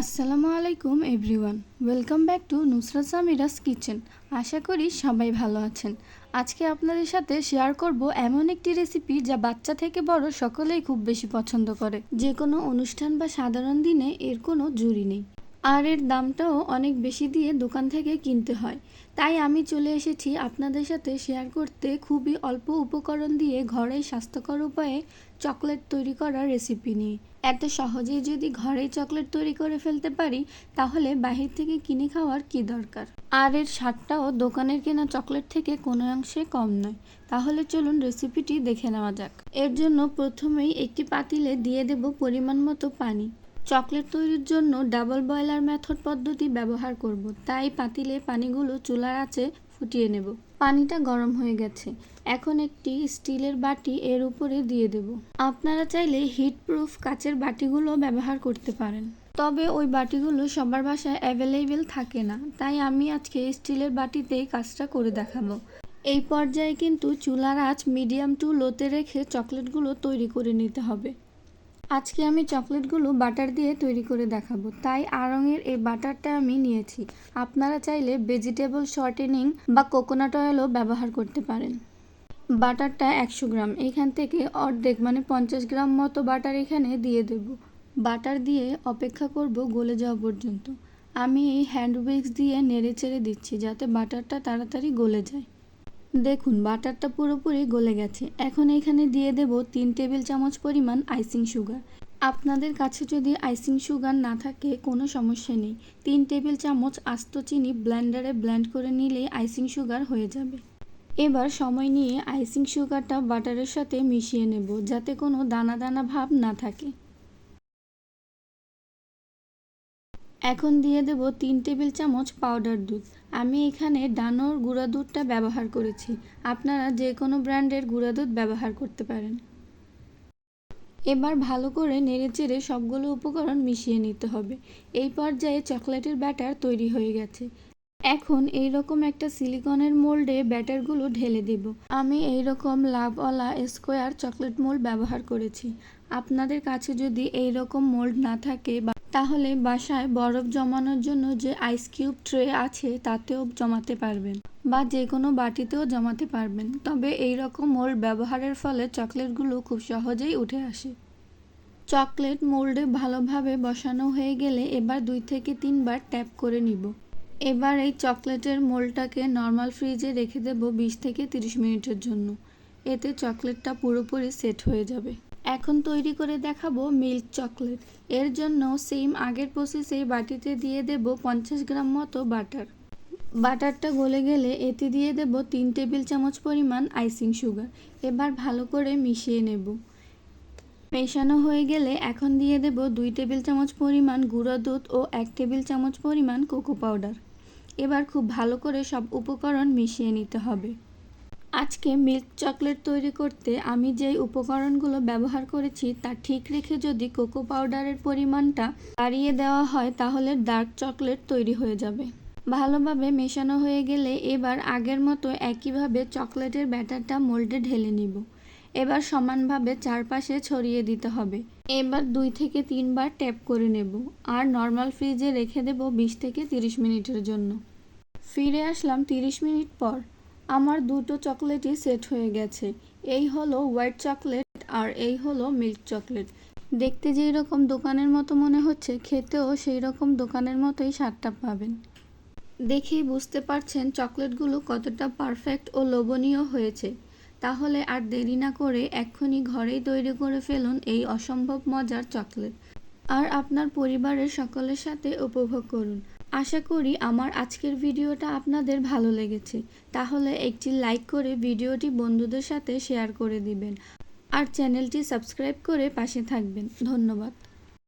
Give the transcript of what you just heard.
আসসালামু আলাইকুম, everyone. Welcome back to Nusrat Samira's kitchen. আশা করি সবাই ভালো আছেন। আজকে আপনাদের সাথে শেয়ার করব এমন একটি রেসিপি যা বাচ্চা থেকে বড় সকলেই খুব বেশি পছন্দ করে। যে কোনো অনুষ্ঠান বা সাধারণ দিনে এর কোনো জুড়ি নেই। আর এর দামটাও অনেক বেশি দিয়ে দোকান থেকে কিনতে হয়। তাই আমি চলে এসেছি আপনাদের সাথে শেয়ার করতে খুবই অল্প উপকরণ দিয়ে ঘরেই স্বাস্থ্যকর উপায়ে চকলেট তৈরি করার রেসিপি নিয়ে। এত সহজেই যদি ঘরেই চকলেট তৈরি করে ফেলতে পারি, তাহলে বাহির থেকে কিনে খাওয়ার কি দরকার? আর এর স্বাদটাও দোকানের কেনা চকলেট থেকে কোনো অংশে কম নয়। তাহলে চলুন রেসিপিটি দেখে নেওয়া যাক। এর জন্য প্রথমেই একটি পাতিলে দিয়ে দেব পরিমাণ মতো পানি। চকলেট তৈরির জন্য ডাবল বয়লার মেথড পদ্ধতি ব্যবহার করব। তাই পাতিলে পানিগুলো চুলার আঁচে ফুটিয়ে নেব। পানিটা গরম হয়ে গেছে। এখন একটি স্টিলের বাটি এর উপরে দিয়ে দেব। আপনারা চাইলে হিট প্রুফ কাচের বাটিগুলো ব্যবহার করতে পারেন। তবে ওই বাটিগুলো সবার বাসায় অ্যাভেলেবেল থাকে না। তাই আমি আজকে স্টিলের বাটিতেই কাজটা করে দেখাবো। এই পর্যায়ে কিন্তু চুলার আঁচ মিডিয়াম টু লোতে রেখে চকলেটগুলো তৈরি করে নিতে হবে। আজকে আমি চকলেটগুলো বাটার দিয়ে তৈরি করে দেখাবো। তাই আড়ঙের এই বাটারটা আমি নিয়েছি। আপনারা চাইলে ভেজিটেবল শর্টেনিং বা কোকোনাট অয়েলও ব্যবহার করতে পারেন। বাটারটা একশো গ্রাম। এখান থেকে অর্ধেক মানে পঞ্চাশ গ্রাম মতো বাটার এখানে দিয়ে দেব। বাটার দিয়ে অপেক্ষা করব গলে যাওয়া পর্যন্ত। আমি এই হ্যান্ড উইক্স দিয়ে নেড়ে চেড়ে দিচ্ছি যাতে বাটারটা তাড়াতাড়ি গলে যায়। দেখুন, বাটারটা পুরোপুরি গলে গেছে। এখন এখানে দিয়ে দেব তিন টেবিল চামচ পরিমাণ আইসিং সুগার। আপনাদের কাছে যদি আইসিং সুগার না থাকে, কোনো সমস্যা নেই। তিন টেবিল চামচ আস্ত চিনি ব্লেন্ডারে ব্লেন্ড করে নিলেই আইসিং সুগার হয়ে যাবে। এবার সময় নিয়ে আইসিং সুগারটা বাটারের সাথে মিশিয়ে নেব, যাতে কোনো দানা দানা ভাব না থাকে। এখন দিয়ে দেব তিন টেবিল চামচ পাউডার দুধ। আমি এখানে ডানোর গুঁড়া দুধটা ব্যবহার করেছি। আপনারা যে কোনো ব্র্যান্ডের গুঁড়া দুধ ব্যবহার করতে পারেন। এবার ভালো করে নেড়েচেড়ে সবগুলো উপকরণ মিশিয়ে নিতে হবে। এই পর্যায়ে চকলেটের ব্যাটার তৈরি হয়ে গেছে। এখন এই রকম একটা সিলিকনের মোল্ডে ব্যাটারগুলো ঢেলে দেব। আমি এই রকম লাভওয়ালা স্কোয়ার চকলেট মোল্ড ব্যবহার করেছি। আপনাদের কাছে যদি এই রকম মোল্ড না থাকে বা তাহলে বাসায় বরফ জমানোর জন্য যে আইস কিউব ট্রে আছে তাতেও জমাতে পারবেন বা যে কোনো বাটিতেও জমাতে পারবেন। তবে এই রকম মোল্ড ব্যবহারের ফলে চকলেটগুলো খুব সহজেই উঠে আসে। চকলেট মোল্ডে ভালোভাবে বসানো হয়ে গেলে এবার দুই থেকে তিনবার ট্যাপ করে নিব। এবার এই চকলেটের মোল্ডটাকে নর্মাল ফ্রিজে রেখে দেব বিশ থেকে তিরিশ মিনিটের জন্য। এতে চকলেটটা পুরোপুরি সেট হয়ে যাবে। এখন তৈরি করে দেখাবো মিল্ক চকলেট। এর জন্য সেম আগের প্রসেসে বাটিতে দিয়ে দেব পঞ্চাশ গ্রাম মতো বাটার। বাটারটা গলে গেলে এতে দিয়ে দেব তিন টেবিল চামচ পরিমাণ আইসিং সুগার। এবার ভালো করে মিশিয়ে নেব। মেশানো হয়ে গেলে এখন দিয়ে দেব দুই টেবিল চামচ পরিমাণ গুঁড়ো দুধ ও এক টেবিল চামচ পরিমাণ কোকো পাউডার। এবার খুব ভালো করে সব উপকরণ মিশিয়ে নিতে হবে। আজকে মিল্ক চকলেট তৈরি করতে আমি যেই উপকরণগুলো ব্যবহার করেছি তা ঠিক রেখে যদি কোকো পাউডারের পরিমাণটা বাড়িয়ে দেওয়া হয় তাহলে ডার্ক চকলেট তৈরি হয়ে যাবে। ভালোভাবে মেশানো হয়ে গেলে এবার আগের মতো একইভাবে চকলেটের ব্যাটারটা মোল্ডে ঢেলে নিব। এবার সমানভাবে চারপাশে ছড়িয়ে দিতে হবে। এবার দুই থেকে তিনবার ট্যাপ করে নেব আর নর্মাল ফ্রিজে রেখে দেব বিশ থেকে তিরিশ মিনিটের জন্য। ফিরে আসলাম তিরিশ মিনিট পর। আমার দুটো চকলেটই সেট হয়ে গেছে। এই হলো হোয়াইট চকলেট আর এই হলো মিল্ক চকলেট। দেখতে যেই রকম দোকানের মতো মনে হচ্ছে, খেতেও সেই রকম দোকানের মতোই স্বাদটা পাবেন। দেখেই বুঝতে পারছেন চকলেটগুলো কতটা পারফেক্ট ও লোভনীয় হয়েছে। তাহলে আর দেরি না করে এক্ষুনি ঘরেই তৈরি করে ফেলুন এই অসম্ভব মজার চকলেট। আর আপনার পরিবারের সকলের সাথে উপভোগ করুন। আশা করি আমার আজকের ভিডিওটা আপনাদের ভালো লেগেছে। তাহলে একটি লাইক করে ভিডিওটি বন্ধুদের সাথে শেয়ার করে দিবেন। আর চ্যানেলটি সাবস্ক্রাইব করে পাশে থাকবেন। ধন্যবাদ।